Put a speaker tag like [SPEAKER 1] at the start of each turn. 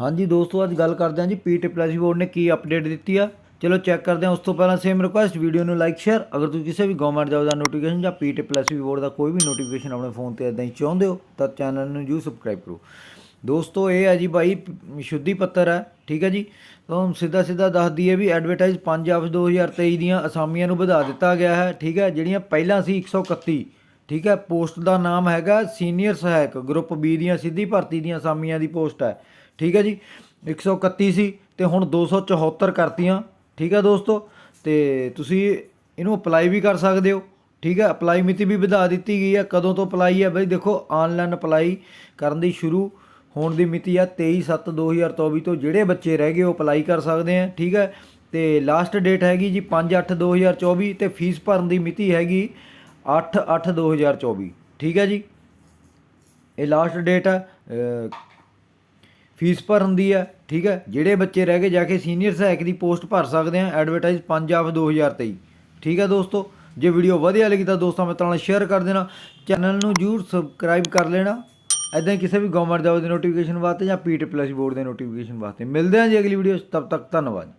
[SPEAKER 1] ਹਾਂਜੀ ਦੋਸਤੋ, ਅੱਜ ਗੱਲ ਕਰਦੇ ਹਾਂ ਜੀ ਪੀਟੀ ਪਲੱਸ ਬੋਰਡ ਨੇ ਕੀ ਅਪਡੇਟ ਦਿੱਤੀ ਆ। ਚਲੋ ਚੈੱਕ ਕਰਦੇ ਹਾਂ, ਉਸ ਤੋਂ ਪਹਿਲਾਂ ਸੇਮ ਰਿਕੁਐਸਟ ਵੀਡੀਓ ਨੂੰ ਲਾਈਕ ਸ਼ੇਅਰ ਅਗਰ ਤੁਸੀਂ ਕਿਸੇ ਵੀ ਗਵਰਨਮੈਂਟ ਜੋਬ ਦਾ ਨੋਟੀਫਿਕੇਸ਼ਨ ਜਾਂ ਪੀਟੀ ਪਲੱਸ ਬੋਰਡ ਦਾ ਕੋਈ ਵੀ ਨੋਟੀਫਿਕੇਸ਼ਨ ਆਪਣੇ ਫੋਨ ਤੇ ਇਦਾਂ ਹੀ ਚਾਹੁੰਦੇ ਹੋ, ਤਾਂ ਚੈਨਲ ਨੂੰ ਜੂ ਸਬਸਕ੍ਰਾਈਬ ਕਰੋ। ਦੋਸਤੋ, ਇਹ ਹੈ ਜੀ ਬਾਈ, ਸ਼ੁੱਧੀ ਪੱਤਰ ਹੈ, ਠੀਕ ਹੈ ਜੀ? ਤਾਂ ਸਿੱਧਾ ਸਿੱਧਾ ਦੱਸ ਦਈਏ ਵੀ ਐਡਵਰਟਾਈਜ਼ 5 ਆਫ 2023 ਦੀਆਂ ਅਸਾਮੀਆਂ ਨੂੰ ਵਧਾ ਦਿੱਤਾ ਗਿਆ ਹੈ, ਠੀਕ ਹੈ? ਜਿਹੜੀਆਂ ਪਹਿਲਾਂ ਸੀ 131 ਠੀਕ ਹੈ? ਪੋਸਟ ਦਾ ਨਾਮ ਹੈਗਾ ਸੀਨੀਅਰ ਸਹਾਇਕ ਗਰੁੱਪ ਬੀ ਦੀਆਂ ਸਿੱਧੀ ਭਰਤੀ ਦੀਆਂ ਅਸਾਮੀਆਂ ਦੀ ਪੋਸਟ ਹੈ। ਠੀਕ ਹੈ ਜੀ? 131 ਸੀ ਤੇ ਹੁਣ 274 ਕਰਤੀਆਂ। ਠੀਕ ਹੈ ਦੋਸਤੋ? ਤੇ ਤੁਸੀਂ ਇਹਨੂੰ ਅਪਲਾਈ ਵੀ ਕਰ ਸਕਦੇ ਹੋ। ਠੀਕ ਹੈ? ਅਪਲਾਈ ਮਿਤੀ ਵੀ ਵਧਾ ਦਿੱਤੀ ਗਈ ਹੈ। ਕਦੋਂ ਤੋਂ ਅਪਲਾਈ ਹੈ? ਬਈ ਦੇਖੋ ਆਨਲਾਈਨ ਅਪਲਾਈ ਕਰਨ ਦੀ ਸ਼ੁਰੂ ਹੋਣ ਦੀ ਮਿਤੀ ਆ 23/7/2024 ਤੋਂ। ਜਿਹੜੇ ਬੱਚੇ ਰਹਿ ਗਏ, ਉਹ ਅਪਲਾਈ ਕਰ ਸਕਦੇ ਆ ਠੀਕ ਹੈ? ਤੇ ਲਾਸਟ ਡੇਟ ਹੈਗੀ ਜੀ 5/8/2024 ਤੇ ਫੀਸ ਭਰਨ ਦੀ ਮਿਤੀ ਹੈਗੀ 8/8/2024 ਠੀਕ ਹੈ ਜੀ? ਇਹ ਲਾਸਟ ਡੇਟ ਹੈ ਫੀਸ ਭਰਨ ਦੀ ਹੈ ਠੀਕ ਹੈ ਜਿਹੜੇ ਬੱਚੇ ਰਹਿ ਗਏ ਜਾ ਕੇ ਸੀਨੀਅਰ ਸਹਾਇਕ ਦੀ ਪੋਸਟ ਭਰ ਸਕਦੇ ਆ ਐਡਵਰਟਾਈਜ਼ 5 ਆਫ 2023 ਠੀਕ ਹੈ ਦੋਸਤੋ? ਜੇ ਵੀਡੀਓ ਵਧੀਆ ਲੱਗੀ ਤਾਂ ਦੋਸਤਾਂ ਮਿੱਤਰਾਂ ਨਾਲ ਸ਼ੇਅਰ ਕਰ ਦੇਣਾ। ਚੈਨਲ ਨੂੰ ਜਰੂਰ ਸਬਸਕ੍ਰਾਈਬ ਕਰ ਲੈਣਾ। ਐਦਾਂ ਕਿਸੇ ਵੀ ਗਵਰਨਮੈਂਟ ਜੋਬ ਦੀ ਨੋਟੀਫਿਕੇਸ਼ਨ ਵਾਸਤੇ ਜਾਂ ਪੀਟੀ ਪਲੱਸ ਬੋਰਡ ਦੇ ਨੋਟੀਫਿਕੇਸ਼ਨ ਵਾਸਤੇ। ਮਿਲਦੇ ਹਾਂ ਜੀ ਅਗਲੀ ਵੀਡੀਓ 'ਚ। ਤਬ ਤੱਕ ਧੰਨਵਾਦ।